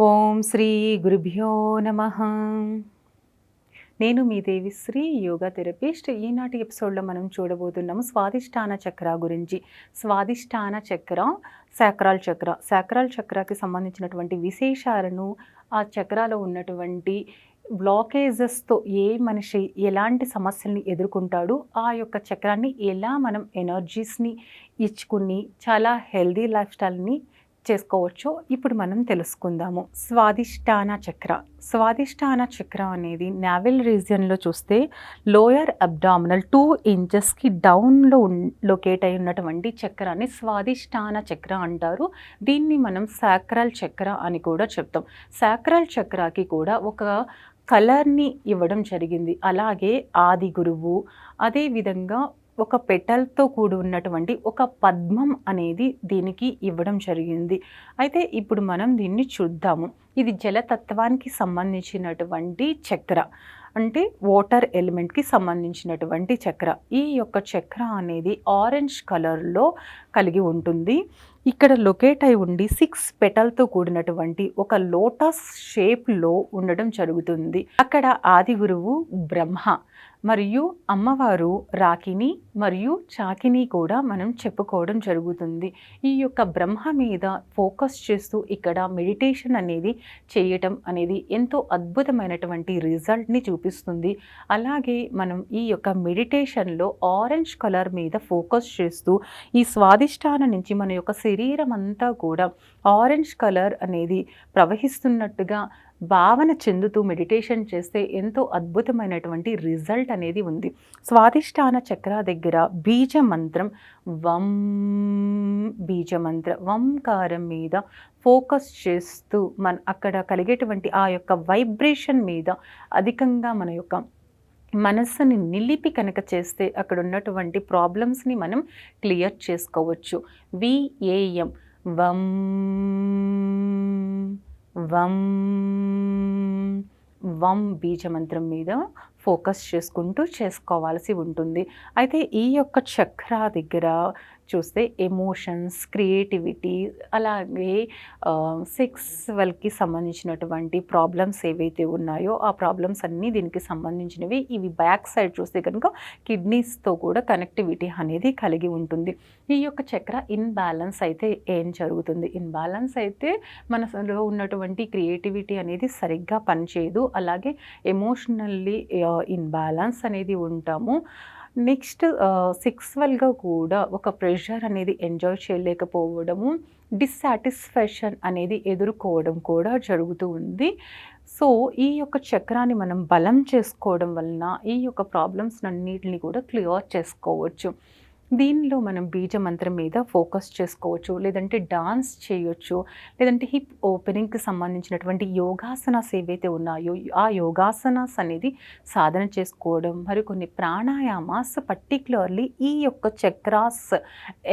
ఓం శ్రీ గురుభ్యో నమ. నేను మీ దేవిశ్రీ యోగా థెరపిస్ట్. ఈనాటి ఎపిసోడ్లో మనం చూడబోతున్నాము స్వాదిష్టాన చక్ర గురించి. స్వాదిష్టాన చక్ర శాక్రాల్ చక్ర. శాక్రాల్ చక్రకి సంబంధించినటువంటి విశేషాలను ఆ చక్రాలో ఉన్నటువంటి బ్లాకేజెస్తో ఏ మనిషి ఎలాంటి సమస్యల్ని ఎదుర్కొంటాడు ఆ యొక్క చక్రాన్ని ఎలా మనం ఎనర్జీస్ని ఇచ్చుకుని చాలా హెల్దీ లైఫ్ స్టైల్ని చేసుకోవచ్చో ఇప్పుడు మనం తెలుసుకుందాము. స్వాదిష్టాన చక్ర. స్వాదిష్టాన చక్ర అనేది నావెల్ రీజియన్లో చూస్తే లోయర్ అబ్డామినల్ టూ ఇంచెస్కి డౌన్లో లొకేట్ అయి ఉన్నటువంటి చక్రాన్ని స్వాదిష్టాన చక్ర అంటారు. దీన్ని మనం సాక్రల్ చక్ర అని కూడా చెప్తాం. సాక్రల్ చక్రాకి కూడా ఒక కలర్ని ఇవ్వడం జరిగింది. అలాగే ఆది గురువు అదేవిధంగా ఒక పెటల్తో కూడి ఉన్నటువంటి ఒక పద్మం అనేది దీనికి ఇవ్వడం జరిగింది. అయితే ఇప్పుడు మనం దీన్ని చూద్దాము. ఇది జలతత్వానికి సంబంధించినటువంటి చక్ర. అంటే వాటర్ ఎలిమెంట్కి సంబంధించినటువంటి చక్ర. ఈ యొక్క చక్ర అనేది ఆరెంజ్ కలర్లో కలిగి ఉంటుంది. ఇక్కడ లొకేట్ అయి ఉండి సిక్స్ పెటల్తో కూడినటువంటి ఒక లోటస్ షేప్లో ఉండడం జరుగుతుంది. అక్కడ ఆది గురువు బ్రహ్మ మరియు అమ్మవారు రాకిని మరియు చాకిని కూడా మనం చెప్పుకోవడం జరుగుతుంది. ఈ యొక్క బ్రహ్మ మీద ఫోకస్ చేస్తూ ఇక్కడ మెడిటేషన్ అనేది చేయటం అనేది ఎంతో అద్భుతమైనటువంటి రిజల్ట్ని చూపిస్తుంది. అలాగే మనం ఈ యొక్క మెడిటేషన్లో ఆరెంజ్ కలర్ మీద ఫోకస్ చేస్తూ ఈ స్వాదిష్టాన నుంచి మన యొక్క శరీరం అంతా కూడా ఆరెంజ్ కలర్ అనేది ప్రవహిస్తున్నట్టుగా భావన చెందుతూ మెడిటేషన్ చేస్తే ఎంతో అద్భుతమైనటువంటి రిజల్ట్ అనేది ఉంది. స్వాదిష్టాన చక్ర దగ్గర బీజ మంత్రం వం బీజ మంత్ర వంకారం మీద ఫోకస్ చేస్తూ మన అక్కడ కలిగేటువంటి ఆ యొక్క వైబ్రేషన్ మీద అధికంగా మన యొక్క మనస్సుని నిలిపి కనుక చేస్తే అక్కడ ఉన్నటువంటి ప్రాబ్లమ్స్ని మనం క్లియర్ చేసుకోవచ్చు. విఏఎం వం వం వం బీజమంత్రం మీద ఫోకస్ చేసుకుంటూ చేసుకోవాల్సి ఉంటుంది. అయితే ఈ యొక్క చక్ర దగ్గర చూస్తే ఎమోషన్స్ క్రియేటివిటీ అలాగే సెక్స్వల్కి సంబంధించినటువంటి ప్రాబ్లమ్స్ ఏవైతే ఉన్నాయో ఆ ప్రాబ్లమ్స్ అన్నీ దీనికి సంబంధించినవి. ఇవి బ్యాక్ సైడ్ చూస్తే కనుక కిడ్నీస్తో కూడా కనెక్టివిటీ అనేది కలిగి ఉంటుంది. ఈ యొక్క చక్ర ఇన్బ్యాలెన్స్ అయితే ఏం జరుగుతుంది? ఇన్బ్యాలెన్స్ అయితే మనలో ఉన్నటువంటి క్రియేటివిటీ అనేది సరిగ్గా పనిచేయదు. అలాగే ఎమోషనల్లీ ఇన్బ్యాలెన్స్ అనేది ఉంటాము. నెక్స్ట్ సెక్స్వల్గా కూడా ఒక ప్రెషర్ అనేది ఎంజాయ్ చేయలేకపోవడము డిస్సాటిస్ఫాక్షన్ అనేది ఎదుర్కోవడం కూడా జరుగుతూ ఉంది. సో ఈ యొక్క చక్రాన్ని మనం బలం చేసుకోవడం వలన ఈ యొక్క ప్రాబ్లమ్స్ అన్నిటిని కూడా క్లియర్ చేసుకోవచ్చు. దీనిలో మనం బీజ మంత్రం మీద ఫోకస్ చేసుకోవచ్చు లేదంటే డాన్స్ చేయొచ్చు లేదంటే హిప్ ఓపెనింగ్కి సంబంధించినటువంటి యోగాసనాస్ ఏవైతే ఉన్నాయో ఆ యోగాసనాస్ అనేది సాధన చేసుకోవడం మరియు కొన్ని ప్రాణాయామాస్ పర్టికులర్లీ ఈ యొక్క చక్రాస్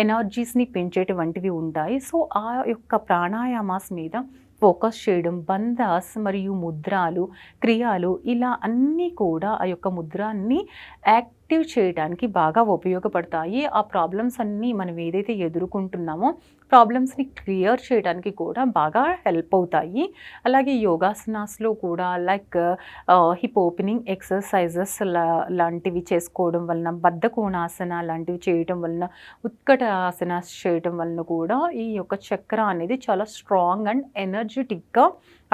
ఎనర్జీస్ని పెంచేటువంటివి ఉంటాయి. సో ఆ యొక్క ప్రాణాయామాస్ మీద ఫోకస్ చేయడం బంధాస్ మరియు ముద్రాలు క్రియాలు ఇలా అన్నీ కూడా ఆ యొక్క ముద్రాన్ని యాక్ట్ యాక్టివ్ చేయడానికి బాగా ఉపయోగపడతాయి. ఆ ప్రాబ్లమ్స్ అన్నీ మనం ఏదైతే ఎదుర్కొంటున్నామో ప్రాబ్లమ్స్ని క్లియర్ చేయడానికి కూడా బాగా హెల్ప్ అవుతాయి. అలాగే యోగాసనాస్లో కూడా లైక్ హిప్ ఓపెనింగ్ ఎక్సర్సైజెస్ లాంటివి చేసుకోవడం వలన బద్ధకోణాసన లాంటివి చేయడం వలన ఉత్కట ఆసనాస్ చేయడం వలన కూడా ఈ యొక్క చక్ర అనేది చాలా స్ట్రాంగ్ అండ్ ఎనర్జెటిక్గా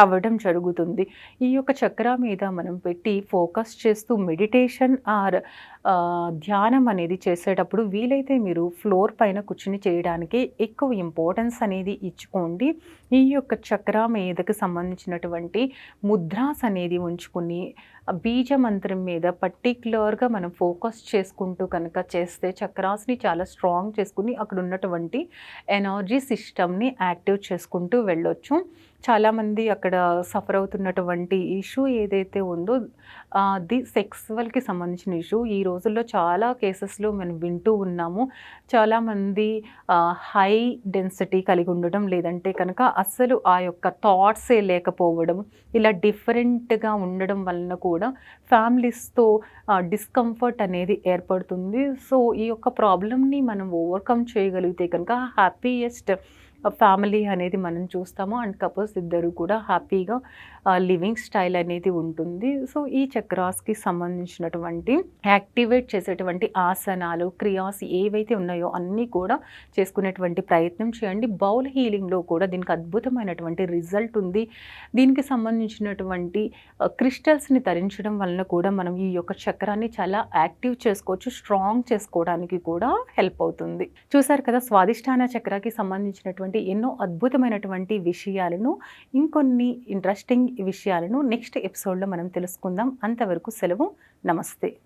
అవ్వడం జరుగుతుంది. ఈ యొక్క చక్ర మీద మనం పెట్టి ఫోకస్ చేస్తూ మెడిటేషన్ ఆర్ ధ్యానం అనేది చేసేటప్పుడు వీలైతే మీరు ఫ్లోర్ పైన కూర్చుని చేయడానికి ఎక్కువ ఇంపార్టెన్స్ అనేది ఇచ్చుకోండి. ఈ యొక్క చక్ర మీదకి సంబంధించినటువంటి ముద్రాస్ అనేది ఉంచుకుని బీజ మంత్రం మీద పర్టిక్యులర్గా మనం ఫోకస్ చేసుకుంటూ కనుక చేస్తే చక్రాస్ని చాలా స్ట్రాంగ్ చేసుకుని అక్కడ ఉన్నటువంటి ఎనర్జీ సిస్టమ్ని యాక్టివ్ చేసుకుంటూ వెళ్ళొచ్చు. చాలామంది అక్కడ సఫర్ అవుతున్నటువంటి ఇష్యూ ఏదైతే ఉందో ది సెక్స్వల్కి సంబంధించిన ఇష్యూ ఈ రోజుల్లో చాలా కేసెస్లో మనం వింటూ ఉన్నాము. చాలామంది హై డెన్సిటీ కలిగి ఉండడం లేదంటే కనుక అస్సలు ఆ యొక్క థాట్సే లేకపోవడం ఇలా డిఫరెంట్గా ఉండడం వలన కూడా కూడా ఫ్యామిలీస్తో డిస్కంఫర్ట్ అనేది ఏర్పడుతుంది. సో ఈ యొక్క ప్రాబ్లమ్ని మనం ఓవర్కమ్ చేయగలిగితే కనుక హ్యాపీయెస్ట్ ఫ్యామిలీ అనేది మనం చూస్తాము. అండ్ కపుల్స్ ఇద్దరు కూడా హ్యాపీగా లివింగ్ స్టైల్ అనేది ఉంటుంది. సో ఈ చక్రాస్కి సంబంధించినటువంటి యాక్టివేట్ చేసేటువంటి ఆసనాలు క్రియాస్ ఏవైతే ఉన్నాయో అన్నీ కూడా చేసుకునేటువంటి ప్రయత్నం చేయండి. బౌల్ హీలింగ్లో కూడా దీనికి అద్భుతమైనటువంటి రిజల్ట్ ఉంది. దీనికి సంబంధించినటువంటి క్రిస్టల్స్ని ధరించడం వలన కూడా మనం ఈ యొక్క చక్రాన్ని చాలా యాక్టివ్ చేసుకోవచ్చు. స్ట్రాంగ్ చేసుకోవడానికి కూడా హెల్ప్ అవుతుంది. చూసారు కదా స్వాదిష్టాన చక్రాకి సంబంధించినటువంటి ఎన్నో అద్భుతమైనటువంటి విషయాలను ఇంకొన్ని ఇంట్రెస్టింగ్ విషయాలను నెక్స్ట్ ఎపిసోడ్లో మనం తెలుసుకుందాం. అంతవరకు సెలవు. నమస్తే.